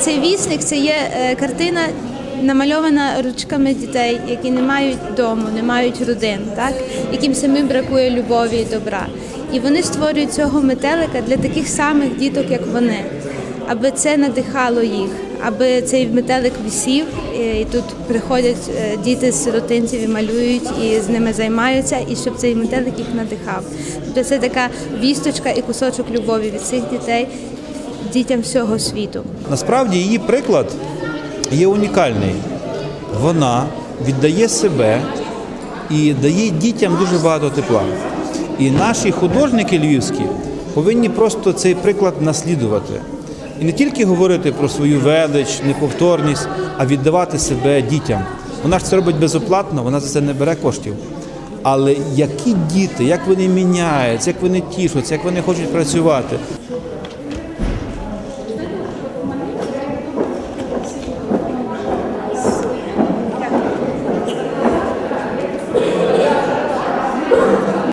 Цей вісник це є е, картина, намальована ручками дітей, які не мають дому, не мають родин, так? яким самим бракує любові і добра. І вони створюють цього метелика для таких самих діток, як вони, аби це надихало їх, аби цей метелик висів, і тут приходять е, діти з сиротинців і малюють, і з ними займаються, і щоб цей метелик їх надихав. Тобто це така вісточка і кусочок любові від цих дітей дітям всього світу. Насправді її приклад є унікальний. Вона віддає себе і дає дітям дуже багато тепла. І наші художники львівські повинні просто цей приклад наслідувати. І не тільки говорити про свою велич, неповторність, а віддавати себе дітям. Вона ж це робить безоплатно, вона за це не бере коштів. Але які діти, як вони міняються, як вони тішуться, як вони хочуть працювати.